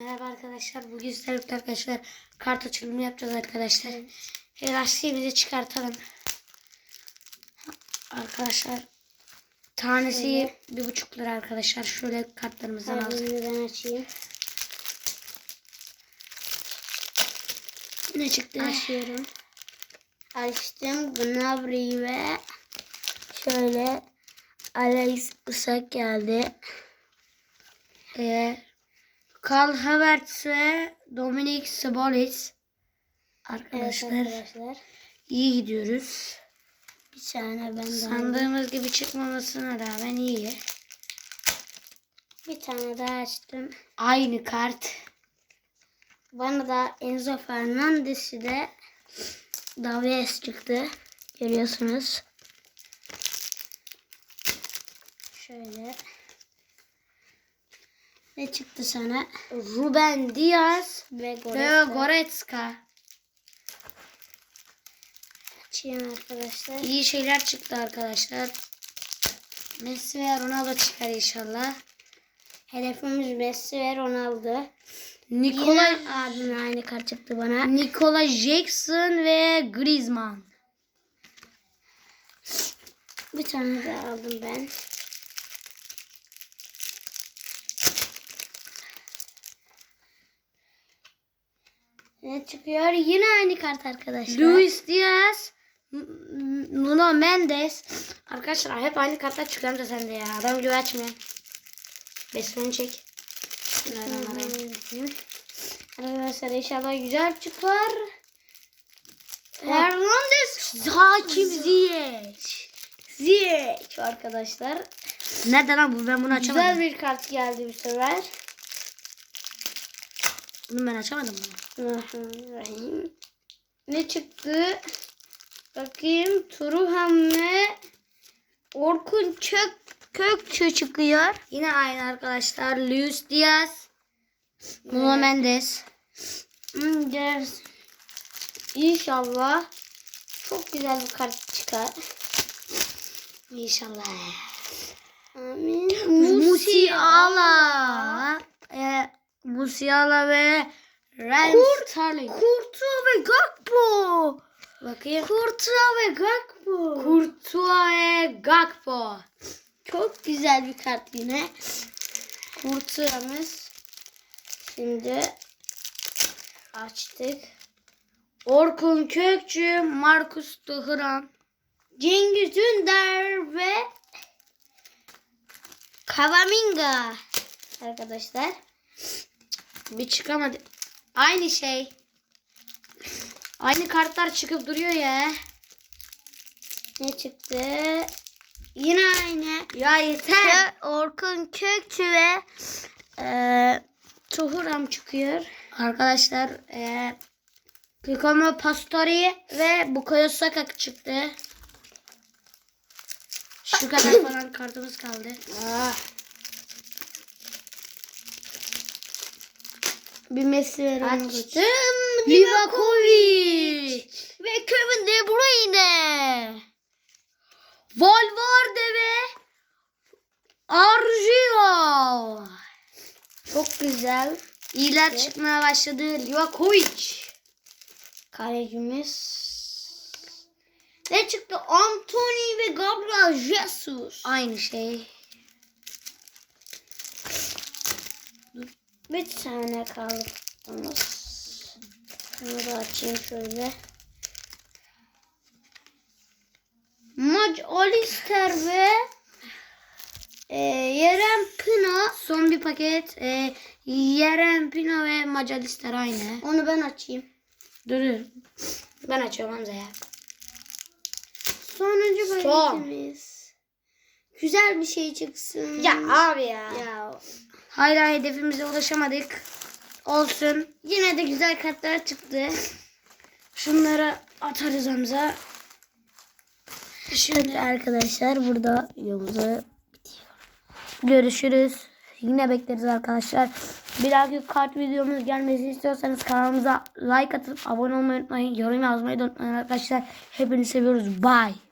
Merhaba arkadaşlar. Bugün sizlerle arkadaşlar kart açılımı yapacağız arkadaşlar. Elastiğimizi çıkartalım. Arkadaşlar tanesi bir buçuk lira arkadaşlar. Şöyle kartlarımızdan aldık. Harbiğini ben açayım. Ne çıktı? Açıyorum. Açtım. Gnabry ve şöyle Alex Isak geldi. Ee, Karl Havertz ve Dominik Sabonis. Evet Arkadaşlar arkadaşlar. iyi gidiyoruz. Bir tane ben. Sandığımız gibi çıkmamasına rağmen iyi. Bir tane daha açtım. Aynı kart. Bana da Enzo Fernandes'i de Davies çıktı. Görüyorsunuz. Şöyle. Ne çıktı sana? Ruben Diaz Ve ve Goretzka. Goretzka. Açayım arkadaşlar. İyi şeyler çıktı arkadaşlar. Messi ve Ronaldo çıkar inşallah. Hedefimiz Messi ve Ronaldo. Nikola Yine abimle aynı kart çıktı bana. Nikola Jackson ve Griezmann. Bir tane daha aldım ben. Ne çıkıyor? Yine aynı kart arkadaşlar. Luis Diaz, Nuno Mendes. Arkadaşlar hep aynı kartlar çıkıyor da sende ya. Adam gibi açmıyor. Besmeni çek. Arkadaşlar inşallah güzel çıkar. Hernandez. Hakim Ziyech. Ziyech arkadaşlar. Nerede lan bu? Ben bunu açamadım. Güzel bir kart geldi bu sefer. Bunu ben açamadım bunu. Ne çıktı? Bakayım. Turuhan ve Orkun Çök Kökçü çıkıyor. Yine aynı arkadaşlar. Luis Diaz, Nuno Mendes. Ders. İnşallah çok güzel bir kart çıkar. İnşallah. Amin. Musiala. E, Musiala ve Ryan Kurt- Sterling. Kurtuğa ve Gakpo. Bakayım. Kurtuğa ve Gakpo. Courtois ve Gakpo. Çok güzel bir kart yine. Kurtuğamız. Şimdi açtık. Orkun Kökçü, Markus Turan. Cengiz Ünder ve Kavaminga arkadaşlar. Bir çıkamadı. Aynı şey. Aynı kartlar çıkıp duruyor ya. Ne çıktı? Yine aynı. Ya yeter. Kö- Orkun Kökçü ve eee Tuhuram çıkıyor. Arkadaşlar e, Kikomo Pastori ve Bukayo Saka çıktı. Şu kadar falan kartımız kaldı. Ah. Bir Messi ve Ronaldo. Açtım. Livakovic ve Kevin De Bruyne. Valverde ve Argio. Çok güzel. İyiler çıkmaya başladı. Livakovic. Kalecimiz. Ne çıktı? Anthony ve Gabriel Jesus. Aynı şey. Bir tane kaldı. Bunu da açayım şöyle. Mac Alister ve e, Yeren Pino. Son bir paket. E, Yeren Pino ve Macalister aynı. Onu ben açayım. Dur dur. Ben açıyorum Hamza ya. Sonuncu Son. paketimiz. Güzel bir şey çıksın. abi ya. Ya Hala hedefimize ulaşamadık. Olsun. yine de güzel kartlar çıktı. Şunları atarız Hamza. Şimdi arkadaşlar burada videomuzu Görüşürüz. Yine bekleriz arkadaşlar. Bir dahaki kart videomuz gelmesini istiyorsanız kanalımıza like atıp abone olmayı unutmayın. Yorum yazmayı da unutmayın arkadaşlar. Hepinizi seviyoruz. Bye.